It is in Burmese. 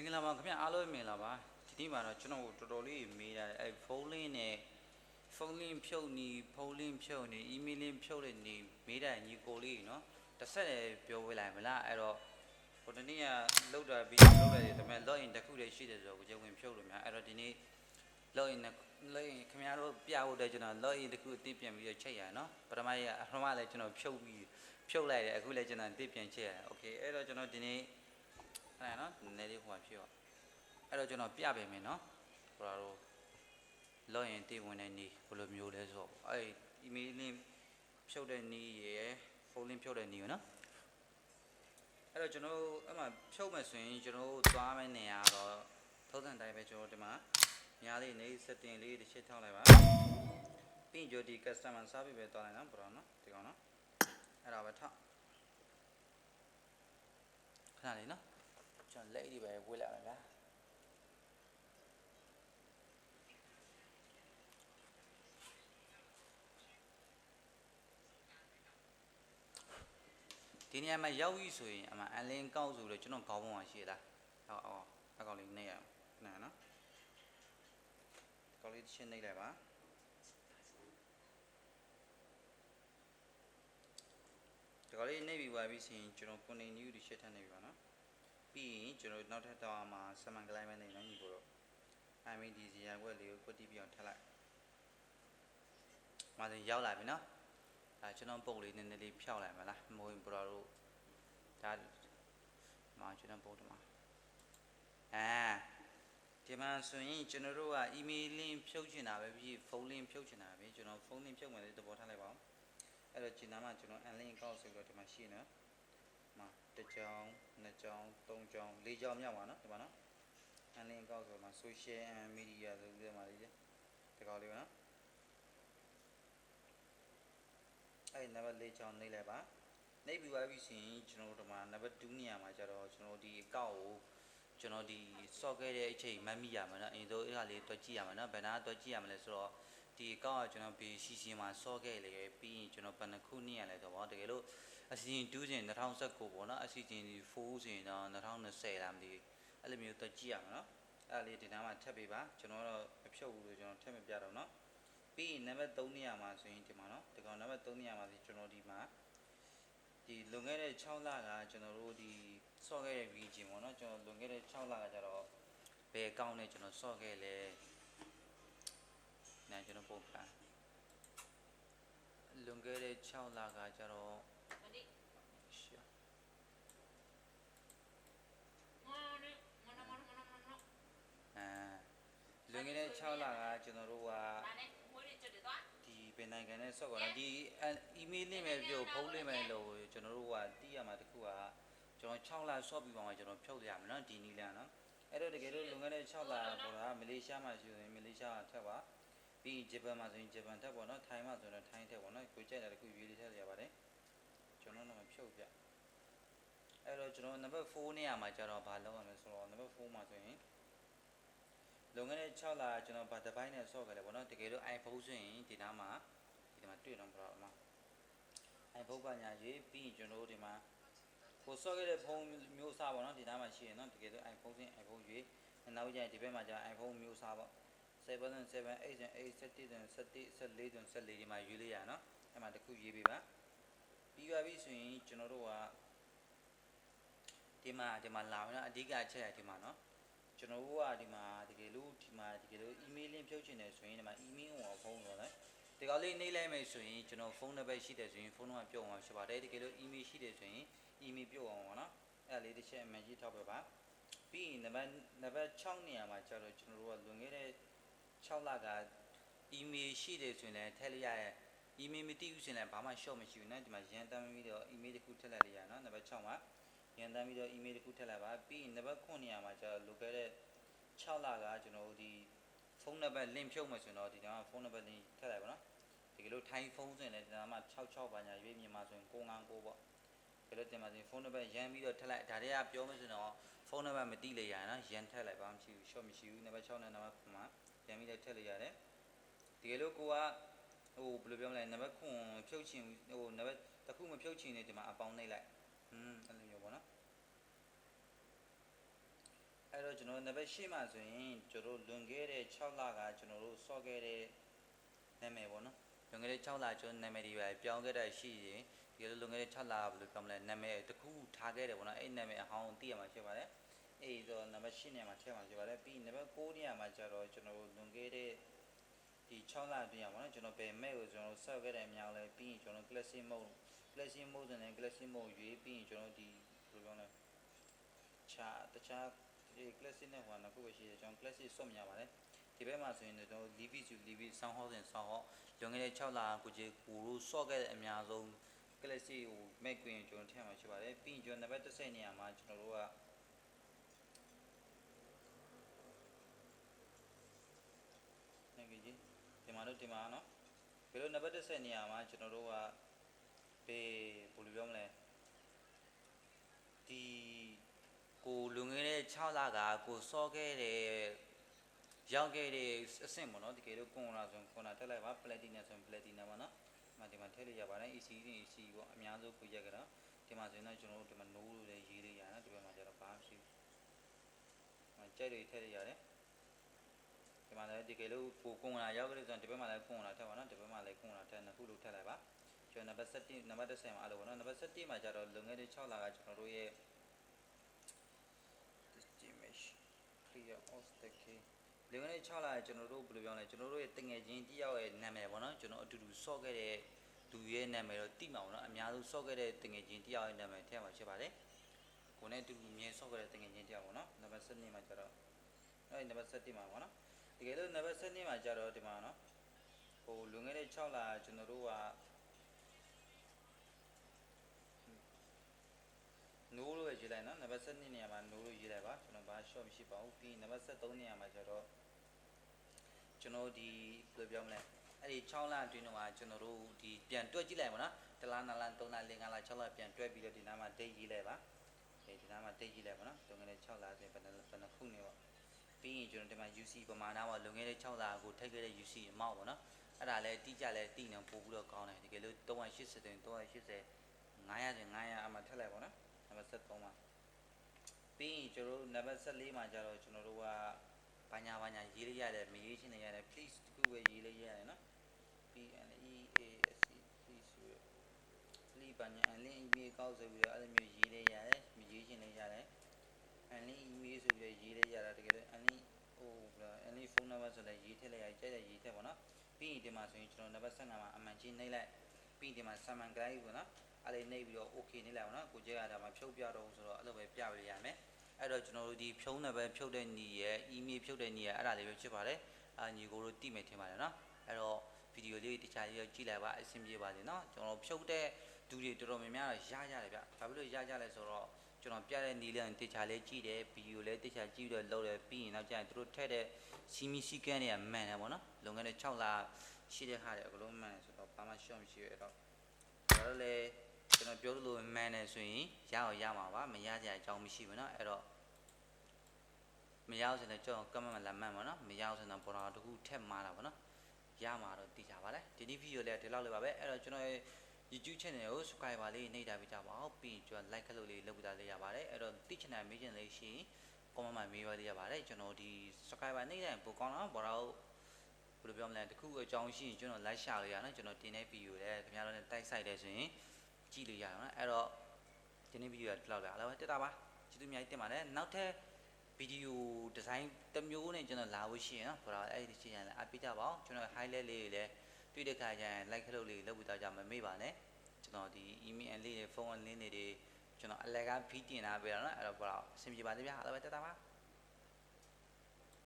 င်္ဂလာပါခင်ဗျအားလုံးမင်္ဂလာပါဒီနေ့မှာတော့ကျွန်တော်တော်တော်လေးမေးတာအဲဖုန်းလင်းနဲ့ဖုန်းလင်းဖြုတ်နေဖုန်းလင်းဖြုတ်နေအီးမေးလင်းဖြုတ်တဲ့နေမေးတာညီကိုလေးနော်တစ်ဆက်လည်းပြောဝေးလိုက်မလားအဲ့တော့ဟိုတနေ့ကလောက်တာပြီးလောက်ရတယ်ဒါပေမဲ့ login တစ်ခုတည်းရှိတယ်ဆိုတော့ကိုကျဝင်ဖြုတ်လို့များအဲ့တော့ဒီနေ့ login နဲ့ login ခင်ဗျားတို့ပြဖို့အတွက်ကျွန်တော် login တစ်ခုအသိပြန်ပြီးတော့ချိန်ရနော်ပထမရအထမလည်းကျွန်တော်ဖြုတ်ပြီးဖြုတ်လိုက်တယ်အခုလည်းကျွန်တော်အသိပြန်ချိန်ရ Okay အဲ့တော့ကျွန်တော်ဒီနေ့ အဲ့ဒါနော်နည်းနည်းလေးဟိုမှာဖြုတ်ရအောင်အဲ့တော့ကျွန်တော်ပြပေးမယ်နော်ဟိုလာတော့လောရင်တည်ဝင်တဲ့နေဘယ်လိုမျိုးလဲဆိုတော့အဲ့ email link ဖြုတ်တဲ့နေရယ် phone link ဖြုတ်တဲ့နေရယ်နော်အဲ့တော့ကျွန်တော်အဲ့မှာဖြုတ်မယ်ဆိုရင်ကျွန်တော်သွားမယ့်နေရာတော့ထုံးစံတိုင်းပဲကျွန်တော်ဒီမှာညာလေးနေ setting လေးတစ်ချက်ထောက်လိုက်ပါပြီးရင်ကျွန်တော်ဒီ customer service ပဲသွားလိုက်နော်ဘရောနော်ဒီကောင်နော်အဲ့ဒါပဲထောက်ခဏလေးနော် ကျွန်တော်လက်အိတ်တွေပဲဝေးလိုက်မယ်ဗျာဒီနေရာမှာရောက်ပြီဆိုရင်အမှအန်လင်းကောက်ဆိုတော့ကျွန်တော်ခေါင်းပုံမှာရှိလားဟောအော်အကောင်လေးနေရအောင်နာနော်ကော ပါဒီကောက်လေးနေပြီပါပြီဆိုရင်ကျွန်တော် continue ဒီရှစ်ထပ်နေပြီပါနော်ပြီးရင်ကျွန်တော်နောက်ထပ်တော့မှာဆမန်ကလိုက်မယ်နေနော်ညီကိုတော့ IMDC ရဝက်လေးကိုကွတိပြအောင်ထပ်လိုက်မာရင်ရောက်လာပြီနော်အဲကျွန်တော်ပုံလေးနည်းနည်းလေးဖြောက်လိုက်မလားမိုးရင်ဘရောတို့ဒါမကျွန်တော်ပုံတမှာအဲဒီမှာဆိုရင်ကျွန်တော်တို့က email link ဖြုတ်ချင်တာပဲဖြစ်ဖုန်း link ဖြုတ်ချင်တာပဲကျွန်တော်ဖုန်း link ဖြုတ်မယ်လေသဘောထားလိုက်ပါဦးအဲ့တော့ကျင်နာမှာကျွန်တော် unlink account ဆိုတော့ဒီမှာရှိနေမှာ တစ်ကြောင်နှစ်ကြောင်သုံးကြောင်လေးကြောင်မြောက်ပါနော်ဒီမှာနော် unlink account ဆိုတော့မှာ social and media ဆိုပြီးတော့မှာလေးဒီကောက်လေးပါနော်အဲ့နံပါတ်၄ချောင်းနှိပ်လိုက်ပါနှိပ်ပြီးသွားပြီဆိုရင်ကျွန်တော်တို့ဒီမှာနံပါတ်2နေရာမှာကျတော့ကျွန်တော်ဒီအကောက်ကိုကျွန်တော်ဒီ socket ခဲ့တဲ့အချိန်မှတ်မိရမှာနော်အရင်ဆုံးအဲ့ဒါလေးတွက်ကြည့်ရမှာနော်ဘယ်နာတွက်ကြည့်ရမလဲဆိုတော့ဒီအကောက်ကကျွန်တော် BCC မှာ socket ခဲ့လေပြီးရင်ကျွန်တော်ဘယ်နှခုနှစ်ရလဲဆိုတော့တကယ်လို့ အစီရင်2စဉ်2019ပေါ့နော်အစီရင်4စဉ်တော့2020လားမသိဘူးအဲ့လိုမျိုးတွက်ကြည့်ရမှာနော်အဲ့ဒါလေးဒီနားမှာထပ်ပေးပါကျွန်တော်တော့မဖြုတ်ဘူးလို့ကျွန်တော်ထပ်မပြတော့နော်ပြီးရင်နံပါတ်3နေရာမှာဆိုရင်ဒီမှာနော်ဒီကောင်နံပါတ်3နေရာမှာဆိုကျွန်တော်ဒီမှာဒီလွန်ခဲ့တဲ့6လကကျွန်တော်တို့ဒီဆော့ခဲ့တဲ့ region ပေါ့နော်ကျွန်တော်လွန်ခဲ့တဲ့6လကကျတော့ဘယ်အကောင့်နဲ့ကျွန်တော်ဆော့ခဲ့လဲနာကျွန်တော်ပုံပြလွန်ခဲ့တဲ့6လကကျတော့ရှာအဲ လွန်ခဲ့တဲ့6လကကျွန်တော်တို့ကဒီဘယ်နိုင်ငံနဲ့ဆော့ကောနော်ဒီ email လေးပဲပြောဖုန်းလေးပဲလို့ကျွန်တော်တို့ကတီးရမှာတခုကကျွန်တော်6လဆော့ပြီးပါမှကျွန်တော်ဖြုတ်ရမှာနော်ဒီနီလန်နော်အဲ့တော့တကယ်လို့လွန်ခဲ့တဲ့6လပေါ်တာမလေးရှားမှာရှိရင်မလေးရှားထက်ပါပြီးဂျပန်မှာဆိုရင်ဂျပန်ထက်ပေါ့နော်ထိုင်းမှာဆိုရင်ထိုင်းထက်ပေါ့နော်ကိုကြိုက်တာတခုရွေးလေးထည့်ရပါတယ်ကျွန်တော်တော့ဖြုတ်ပြအဲ့တော့ကျွန်တော်နံပါတ်4နေရာမှာကျတော့ဘာလုပ်ရမလဲဆိုတော့နံပါတ်4မှာဆိုရင် လွန်ခဲ့တဲ့6လကျွန်တော်ဗာတစ်ပိုင်းနဲ့ဆော့ခဲ့တယ်ဗောနော်တကယ်လို့ iPhone ဆိုရင်ဒီနားမှာဒီမှာတွေ့တော့ဘရောမှာ iPhone ကညာရေးပြီးရင်ကျွန်တော်တို့ဒီမှာကိုဆော့ခဲ့တဲ့ဖုန်းမျိုးစားဗောနော်ဒီနားမှာရှိရင်နော်တကယ်လို့ iPhone ဆိုရင် iPhone ရွေးနောက်ကျရင်ဒီဘက်မှာကျ iPhone မျိုးစားဗော7 7 8 8 7 7 14 14ဒီမှာရွေးလေးရနော်အဲ့မှာတစ်ခုရွေးပေးပါပြီးပါပြီဆိုရင်ကျွန်တော်တို့ကဒီမှာဒီမှာလာမယ်နော်အဓိကအချက်ရဒီမှာနော် ကျွန်တော်တို့ကဒီမှာတကယ်လို့ဒီမှာတကယ်လို့ email လင်းဖြုတ်ချင်တယ်ဆိုရင်ဒီမှာ email ကိုဖုန်းတော့လေဒီကောင်လေးနှိပ်လိုက်မယ်ဆိုရင်ကျွန်တော်ဖုန်းနံပါတ်ရှိတယ်ဆိုရင်ဖုန်းနံပါတ်ပြုတ်အောင်ရှိပါတယ်တကယ်လို့ email ရှိတယ်ဆိုရင် email ပြုတ်အောင်ပါနော်အဲ့ဒါလေးတစ်ချက် message ထောက်ပြပါပြီးရင်နံပါတ်နံပါတ်6နေရာမှာကျတော့ကျွန်တော်တို့ကလွန်ခဲ့တဲ့6လက email ရှိတယ်ဆိုရင်လည်းထည့်လိုက်ရရဲ့ email မသိဘူးဆိုရင်လည်းဘာမှ short မရှိဘူးနော်ဒီမှာရန်တမ်းပြီးတော့ email တစ်ခုထည့်လိုက်ရရနော်နံပါတ်6မှာ ရန်တမ်းပြီးတော့ email တစ်ခုထည့်လိုက်ပါပြီးရင်နံပါတ်9နေရာမှာကျတော့လိုခဲ့တဲ့6လကကျွန်တော်တို့ဒီဖုန်းနံပါတ် link ဖြုတ်မယ်ဆိုရင်တော့ဒီကောင်ကဖုန်းနံပါတ် link ထည့်လိုက်ပါနော်ဒီကလို့ထိုင်းဖုန်းဆိုရင်လည်းဒီနာမှာ66ပါညာရွေးမြန်မာဆိုရင်959ပေါ့ဒီလိုတင်ပါစေဖုန်းနံပါတ်ရန်ပြီးတော့ထည့်လိုက်ဒါတွေကပြောမယ်ဆိုရင်တော့ဖုန်းနံပါတ်မတိလေရနော်ရန်ထည့်လိုက်ပါမရှိဘူး short မရှိဘူးနံပါတ်6နဲ့နံပါတ်9မှာရန်ပြီးတော့ထည့်လိုက်ရတယ်ဒီကလို့ကိုကဟိုဘယ်လိုပြောမလဲနံပါတ်9ဖြုတ်ချင်ဟိုနံပါတ်တစ်ခုမဖြုတ်ချင်နေဒီမှာအပေါင်းနှိပ်လိုက် ဟွန်းအဲ့လိုမျိုးပေါ့နော်အဲ့တော့တော့ကျွန်တော်နံပါတ်8မှာဆိုရင်ကျွန်တော်လွန်ခဲ့တဲ့6လကကျွန်တော်တို့စော့ခဲ့တဲ့နာမည်ပေါ့နော်လွန်ခဲ့တဲ့6လကျွန်တော်နာမည်တွေပဲပြောင်းခဲ့တာရှိရင်ဒီလိုလွန်ခဲ့တဲ့6လဘယ်လိုပြောမလဲနာမည်တစ်ခုထားခဲ့တယ်ပေါ့နော်အဲ့နာမည်အဟောင်းသိရမှာဖြစ်ပါတယ်အဲ့တော့နံပါတ်8နေရာမှာထည့်မှာဖြစ်ပါတယ်ပြီးနံပါတ်9နေရာမှာကျတော့ကျွန်တော်လွန်ခဲ့တဲ့ဒီ6လအတွင်းရပါတော့ကျွန်တော်ဘယ်မဲ့ကိုကျွန်တော်ဆော့ခဲ့တဲ့အများလဲပြီးရင်ကျွန်တော် classic mode classic mode နဲ့ classic mode ရွေးပြီးရင်ကျွန်တော်ဒီဘယ်လိုပြောလဲခြားတခြားဒီ classic နဲ့ဟိုနှစ်ခုပဲရှိတယ်ကျွန်တော် classic ဆွတ်မြပါတယ်ဒီဘက်မှာဆိုရင်ကျွန်တော် levi to levi sound house and sound house လွန်ခဲ့တဲ့6လကိုကြီးကိုရိုးဆော့ခဲ့တဲ့အများဆုံး classic ကို make ကွင်းကျွန်တော်ထည့်မှာရှိပါတယ်ပြီးရင်ကျွန်တော်နံပါတ်30နေရာမှာကျွန်တော်တို့ကနေကြီးဒီမှာတော့ဒီမှာနော်ဘယ်လိုနံပါတ်30နေရာမှာကျွန်တော်တို့က ဘေးဘယ်လိုပြောမလဲဒီကိုလွန်ခဲ့တဲ့6လကကိုစောခဲ့တဲ့ရောက်ခဲ့တဲ့အဆင့်ပေါ့နော်တကယ်လို့ကွန်လာဆိုရင်ကွန်လာထည့်လိုက်ပါပလက်တီနမ်ဆိုရင်ပလက်တီနမ်ပါနော်ဒီမှာဒီမှာထည့်လို့ရပါတယ် EC နဲ့ EC ပေါ့အများဆုံးကိုရက်ကြတော့ဒီမှာဆိုရင်တော့ကျွန်တော်တို့ဒီမှာ no လို့လည်းရေးလို့ရတယ်နော်ဒီဘက်မှာကျတော့ဘာမှမရှိဘူးဒီမှာကြိုက်လို့ထည့်လို့ရတယ်ဒီမှာလည်းတကယ်လို့ကိုကွန်လာရောက်ခဲ့တဲ့ဆိုရင်ဒီဘက်မှာလည်းကွန်လာထည့်ပါနော်ဒီဘက်မှာလည်းကွန်လာထည့်နှစ်ခုလို့ထည့်လိုက်ပါ ကျွန်တော်နံပါတ်7နံပါတ်10မှာအဲ့လိုပေါ့နော်နံပါတ်7မှာကျတော့လွန်ခဲ့တဲ့6လကကျွန်တော်တို့ရဲ့ image clear of the key လေဝင်6လာကျွန်တော်တို့ဘယ်လိုပြောလဲကျွန်တော်တို့ရဲ့တငယ်ချင်းတယောက်ရဲ့နာမည်ပေါ့နော်ကျွန်တော်အတူတူစော့ခဲ့တဲ့သူရဲ့နာမည်တော့တိမှာပေါ့နော်အများဆုံးစော့ခဲ့တဲ့တငယ်ချင်းတယောက်ရဲ့နာမည်ထည့်မှာဖြစ်ပါတယ်ကိုနဲ့အတူတူမြင်စော့ခဲ့တဲ့တငယ်ချင်းတယောက်ပေါ့နော်နံပါတ်7မှာကျတော့အဲ့နံပါတ်7မှာပေါ့နော်တကယ်လို့နံပါတ်7မှာကျတော့ဒီမှာနော်ဟိုလွန်ခဲ့တဲ့6လာကျွန်တော်တို့က နိုးလို့ပဲရေးလိုက်နော်နံပါတ်7နေရာမှာနိုးလို့ရေးလိုက်ပါကျွန်တော်ဘာ short မရှိပါဘူးပြီးနံပါတ်73နေရာမှာကျတော့ကျွန်တော်ဒီဘယ်လိုပြောမလဲအဲ့ဒီ6လအတွင်းတော့ကျွန်တော်တို့ဒီပြန်တွက်ကြည့်လိုက်ပါနော်တလားနလား3လ4 5လ6လပြန်တွက်ပြီးတော့ဒီနားမှာ date ရေးလိုက်ပါအဲဒီနားမှာ date ရေးလိုက်ပါနော်လွန်ခဲ့တဲ့6လဆိုရင်ဘယ်နှဘယ်နှခုနေပေါ့ပြီးရင်ကျွန်တော်ဒီမှာ UC ပမာဏပေါ့လွန်ခဲ့တဲ့6လကိုထိုက်ခဲ့တဲ့ UC အမောက်ပေါ့နော်အဲ့ဒါလည်းတိကျလဲတိနေပို့ပြီးတော့ကောင်းတယ်တကယ်လို့380တင်380 900တင်900အမှထက်လိုက်ပါနော် နံပါတ်73မှာပြီးရင်ကျွန်တော်တို့နံပါတ်14မှာကျတော့ကျွန်တော်တို့ကဘာညာဘာညာရေးလိုက်ရတယ်မရေးချင်လည်းရတယ် please တခုပဲရေးလိုက်ရတယ်နော် P N E A S E please ဆိုရ please ဘာညာ link email ကောက်ဆိုပြီးတော့အဲ့လိုမျိုးရေးလိုက်ရတယ်မရေးချင်လည်းရတယ် link email ဆိုပြီးတော့ရေးလိုက်ရတာတကယ်လို့ link ဟိုဘယ် link phone number ဆိုလည်းရေးထည့်လိုက်ရကြိုက်တဲ့ရေးထည့်ပါနော်ပြီးရင်ဒီမှာဆိုရင်ကျွန်တော်နံပါတ်15မှာအမှန်ချင်းနှိပ်လိုက်ပြီးရင်ဒီမှာ summon guide ပေါ့နော် အဲ့လေးနှိပ်ပြီးတော့ okay နေလိုက်အောင်နော်ကိုကျဲရတာမှာဖြုတ်ပြတော့ဆိုတော့အဲ့လိုပဲပြပေးရမယ်အဲ့တော့ကျွန်တော်တို့ဒီဖြုံးနယ်ပဲဖြုတ်တဲ့ညီရဲ့ email ဖြုတ်တဲ့ညီရဲ့အဲ့ဒါလေးပဲဖြစ်ပါတယ်အာညီကိုတို့တိမယ်ထင်ပါတယ်နော်အဲ့တော့ဗီဒီယိုလေးတခြားလေးတော့ကြည့်လိုက်ပါအဆင်ပြေပါစေနော်ကျွန်တော်ဖြုတ်တဲ့ဒူတွေတော်တော်များများတော့ရကြတယ်ဗျဘာဖြစ်လို့ရကြလဲဆိုတော့ကျွန်တော်ပြတဲ့နီးလေးတခြားလေးကြည့်တယ်ဗီဒီယိုလေးတခြားကြည့်ပြီးတော့လုပ်တယ်ပြီးရင်နောက်ကျရင်တို့ထည့်တဲ့စီမီစီကန်တွေကမှန်တယ်ပေါ့နော်လွန်ခဲ့တဲ့6လရှိတဲ့ဟာတွေအကလုံးမှန်တယ်ဆိုတော့ဘာမှရှော့မရှိရတော့ဒါတော့လေကျွန်တော်ပြောသလို မှန်တယ်ဆိုရင်ရအောင်ရမှာပါမရကြအကြောင်းမရှိဘူးเนาะအဲ့တော့မရအောင်ဆိုရင်ကျွန်တော်ကမ္မမလာမှန်ပါเนาะမရအောင်ဆိုရင်ပေါ်တော့တခုထက်မှားတာပါเนาะရမှာတော့သိကြပါလေဒီနေ့ဗီဒီယိုလေးဒီလောက်လေးပါပဲအဲ့တော့ကျွန်တော်ရဲ့ YouTube channel ကို subscriber လေးနှိပ်ထားပေးကြပါဦးပြီးရင်ကျွန်တော် like ခလို့လေးလုပ်ပေးတာလေးရပါတယ်အဲ့တော့တိ channel မေးချင်လေးရှိရင် comment မှာမေးပါလေးရပါတယ်ကျွန်တော်ဒီ subscriber နှိပ်တိုင်းပိုကောင်းတော့ဘောတော့ဘယ်လိုပြောမလဲတခုအကြောင်းရှိရင်ကျွန်တော် like ရှာလို့ရနော်ကျွန်တော်တင်တဲ့ဗီဒီယိုလည်းခင်ဗျားတို့နဲ့တိုက်ဆိုင်တယ်ဆိုရင် ကြည့်လို့ရအောင်နော်အဲ့တော့ ဒီနေ့ဗီဒီယိုကဒီလောက်ပဲအားလုံးတက်တာပါကျေးဇူးအများကြီးတင်ပါတယ်နောက်ထပ်ဗီဒီယိုဒီဇိုင်းတစ်မျိုးနဲ့ကျွန်တော်လာဖို့ရှိရင်နော်ဘာလို့အဲ့ဒီချင်းရင်လည်းအပိကြပါအောင်ကျွန်တော် highlight လေးတွေလည်းတွေ့တဲ့ခါကျရင် like ခလုပ်လေးလုပ်ပြီးတော့ကြမမေ့ပါနဲ့ကျွန်တော်ဒီ email လေးတွေဖုန်းလင်းတွေကျွန်တော်အလကားဖီးတင်ထားပေးတော့နော်အဲ့တော့ဘာလို့အဆင်ပြေပါသေးဗျာအားလုံးပဲတက်တာပါ